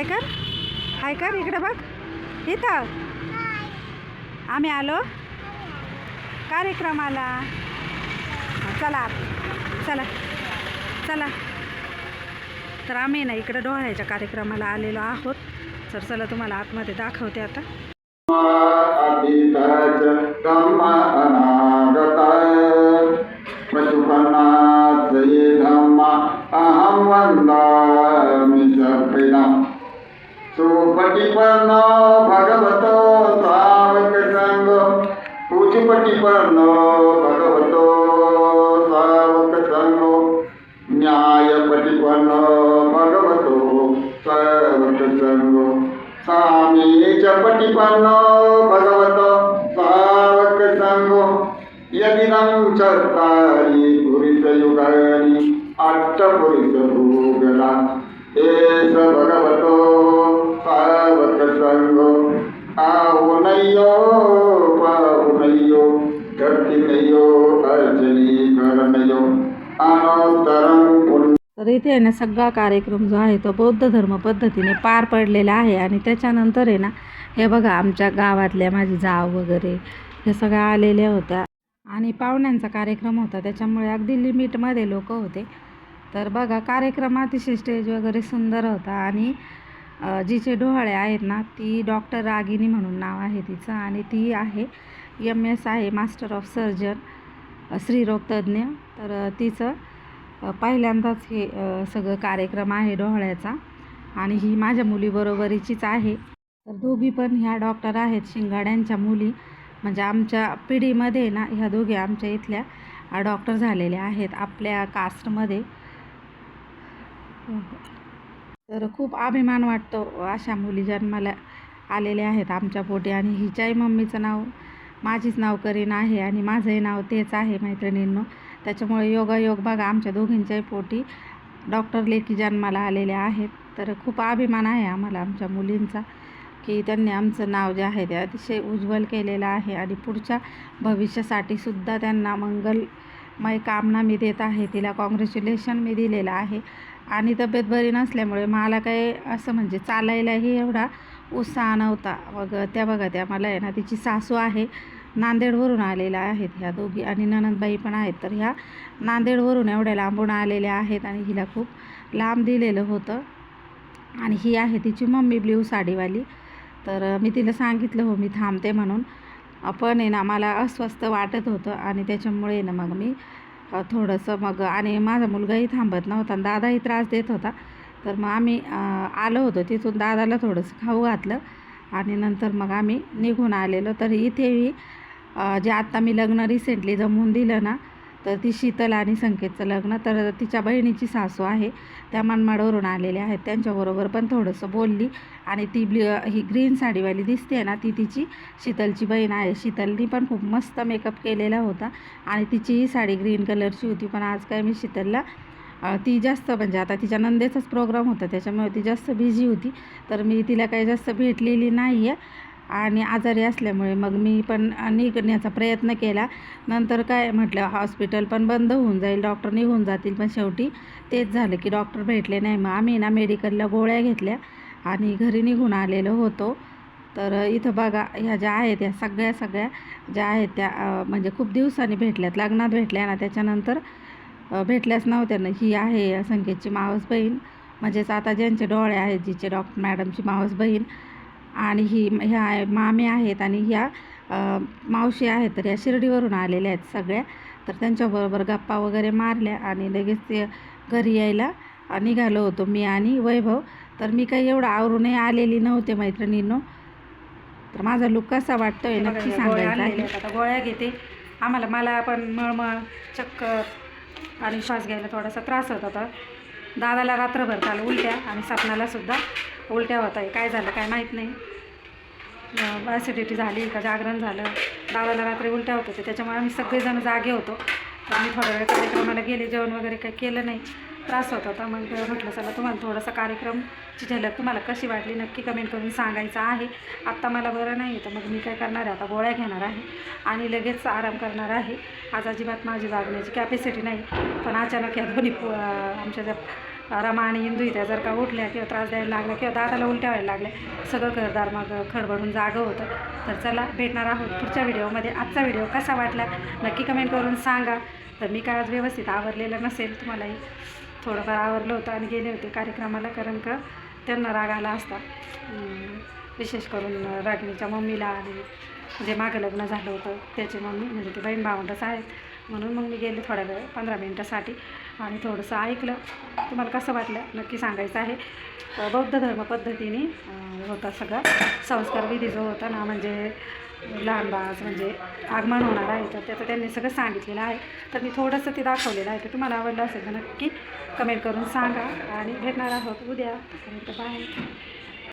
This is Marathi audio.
हाय कर. हाय कर इकडे बघ. इथं. आम्ही आलो. कार्यक्रमाला. चला. चला. चला. तर आम्ही ना इकडे डोहाळ्याच्या कार्यक्रमाला आलेलो आहोत. तर चला तुम्हाला आतमध्ये दाखवते आता. अतीतच सुपटिपन्नो भगवतो सावक संग। पूजपटिपन्नो भगवतो सावक संग। न्यायपटिपन्नो भगवतो सावक संग। स्वामी पटिपन्नो भगवतो सावक संग। यदिनं चत्तारि पुरितयुगानि अष्टपुरितभूगला एष भगवतो संगो आहुनय्यो पाहुनय्यो कर्तिनय्यो अर्जनीकरणयो अनोत्तरं तर इथे आहे ना सगळा कार्यक्रम जो आहे तो बौद्ध धर्म पद्धतीने पार पडलेला आहे आणि त्याच्यानंतर आहे ना हे बघा आमच्या गावातल्या माझी जाव वगैरे हे सगळ्या आलेल्या होत्या. आणि पाहुण्यांचा कार्यक्रम होता त्याच्यामुळे अगदी लिमिटमध्ये लोक होते. तर बघा कार्यक्रम अतिशय स्टेज वगैरे सुंदर होता आणि जिचे डोहाळे आहेत ना ती डॉक्टर रागिनी म्हणून नाव आहे तिचं आणि ती आहे एम एस आहे मास्टर ऑफ सर्जन स्त्रीरोगतज्ञ तर तिचं पहिल्यांदाच हे सगळं कार्यक्रम आहे डोहाळ्याचा आणि ही माझ्या मुलीबरोबरीचीच आहे. तर दोघी पण ह्या डॉक्टर आहेत शिंगाड्यांच्या मुली. म्हणजे आमच्या पिढीमध्ये ना ह्या दोघी आमच्या इथल्या डॉक्टर झालेल्या आहेत आपल्या कास्टमध्ये तर खूप अभिमान वाटतो अशा मुली जन्माला आलेल्या आहेत आमच्या पोटी. आणि हिच्याही मम्मीचं नाव माझीच नाव करीन आहे आणि माझंही नाव तेच आहे मैत्रिणींनो. त्याच्यामुळे योगायोग बघा आमच्या दोघींच्याही पोटी डॉक्टर लेखी जन्माला आलेल्या आहेत. तर खूप अभिमान आहे आम्हाला आमच्या मुलींचा की त्यांनी आमचं नाव जे आहे ते अतिशय उज्ज्वल केलेलं आहे. आणि पुढच्या भविष्यासाठी सुद्धा त्यांना मंगलमय कामना मी देत आहे. तिला कॉंग्रॅच्युलेशन मी दिलेलं आहे. आणि तब्येत बरी नसल्यामुळे मला काही असं म्हणजे चालायलाही एवढा उत्साह नव्हता. मग त्या बघा त्या मला आहे ना तिची सासू आहे नांदेडवरून आलेल्या आहेत ह्या दोघी आणि ननंदबाई पण आहेत. तर ह्या नांदेडवरून एवढ्या लांबून आलेल्या आहेत आणि हिला खूप लांब दिलेलं होतं. आणि ही आहे तिची मम्मी ब्ल्यू साडीवाली. तर मी तिला सांगितलं हो मी थांबते म्हणून. पण आहे ना मला अस्वस्थ वाटत होतं आणि त्याच्यामुळे ना मग मी थोडंसं मग आणि माझा मुलगाही थांबत नव्हता आणि दादाही त्रास देत होता. तर मग आम्ही आलो होतो तिथून दादाला थोडंसं खाऊ घातलं आणि नंतर मग आम्ही निघून आलेलो. तर इथेही जे आत्ता मी लग्न रिसेंटली जमवून दिलं ना तर ती शीतल आणि संकेतचं लग्न तर तिच्या बहिणीची सासू आहे त्या मनमाडवरून आलेल्या आहेत त्यांच्याबरोबर पण थोडंसं बोलली आणि ती ब्ली ही ग्रीन साडीवाली दिसते ना ती तिची शीतलची बहीण आहे. शीतलनी पण खूप मस्त मेकअप केलेला होता आणि तिचीही साडी ग्रीन कलरची होती पण आज काय मी शीतलला ती जास्त म्हणजे आता तिच्या नंदेचाच प्रोग्राम होता त्याच्यामुळे ती जास्त बिझी होती. तर मी तिला काही जास्त भेटलेली नाही आहे आणि आजारी असल्यामुळे मग मी पण निघण्याचा प्रयत्न केला. नंतर काय म्हटलं हॉस्पिटल पण बंद होऊन जाईल डॉक्टर निघून जातील. पण शेवटी तेच झालं की डॉक्टर भेटले नाही. मग आम्ही ना मेडिकलला गोळ्या घेतल्या आणि घरी निघून आलेलो होतो. तर इथं बघा ह्या ज्या आहेत या सगळ्या सगळ्या ज्या आहेत त्या म्हणजे खूप दिवसांनी भेटल्यात. लग्नात भेटल्या ना त्याच्यानंतर भेटल्याच नव्हत्या ना. ही आहे संख्येची मावस बहीण म्हणजेच आता ज्यांचे डोळे आहेत जिचे डॉक्टर मॅडमची मावस बहीण आणि ही ह्या आहे- मामी आहेत आणि ह्या मावशी आहेत तर या शिर्डीवरून आलेल्या आहेत सगळ्या. तर त्यांच्याबरोबर गप्पा वगैरे मारल्या आणि लगेच ते घरी यायला निघालो होतो मी आणि वैभव. तर मी काही एवढं आवरूनही आलेली नव्हते मैत्रिणींनो. तर माझा लुक कसा वाटतोय नक्की सांगायचा आहे. आता गोळ्या घेते. आम्हाला मला पण मळमळ चक्कर आणि श्वास घ्यायला थोडासा त्रास होत होता. दादाला रात्रभर काल उलट्या आणि सपनाला सुद्धा उलट्या होत आहे. काय झालं काय माहीत नाही. ॲसिडिटी झाली का जागरण झालं. दादाला रात्री उलट्या होत होत्या. त्याच्यामुळे आम्ही सगळेजण जागे होतो. तर मी थोड्या वेळ कार्यक्रमाला गेले. जेवण वगैरे काही केलं नाही. त्रास होत होता. मग म्हटलं चला तुम्हाला थोडासा कार्यक्रमची झलक तुम्हाला कशी वाटली? नक्की कमेंट करून सांगायचं आहे. आत्ता मला बरं नाही तर मग मी काय करणार आहे? आता गोळ्या घेणार आहे. आणि लगेच आराम करणार आहे. आज अजिबात माझी जागण्याची कॅपॅसिटी नाही. पण अचानक या दोन्ही आमच्या ज्या रमा आणि इंदू जर का उठल्या किंवा त्रास द्यायला लागला किंवा दादाला उलट्या व्हायला लागल्या सगळं घरदार मग खडबडून जागं होतं. तर चला भेटणार आहोत पुढच्या व्हिडिओमध्ये. आजचा व्हिडिओ कसा वाटला नक्की कमेंट करून सांगा. तर मी काय आज व्यवस्थित आवरलेलं नसेल तुम्हालाही थोडंफार आवरलं होतं आणि गेले होते कार्यक्रमाला कारण का त्यांना राग आला असता. विशेष करून रागिणीच्या मम्मीला आणि जे मागं लग्न झालं होतं त्याची मम्मी म्हणजे ते बहीण भावंडच आहेत. म्हणून मग मी गेले थोड्या वेळ पंधरा मिनटासाठी. आणि थोडंसं ऐकलं. तुम्हाला कसं वाटलं? नक्की सांगायचं आहे. बौद्ध धर्म पद्धतीने होता सगळा. संस्कार विधी जो होता ना म्हणजे लहान म्हणजे आगमन होणार आहे. तर त्याचं त्यांनी सगळं सांगितलेलं आहे. तर मी थोडंसं ते दाखवलेलं आहे. तर तुम्हाला आवडलं असेल तर नक्की कमेंट करून सांगा. आणि भेटणार आहोत उद्या. बाय.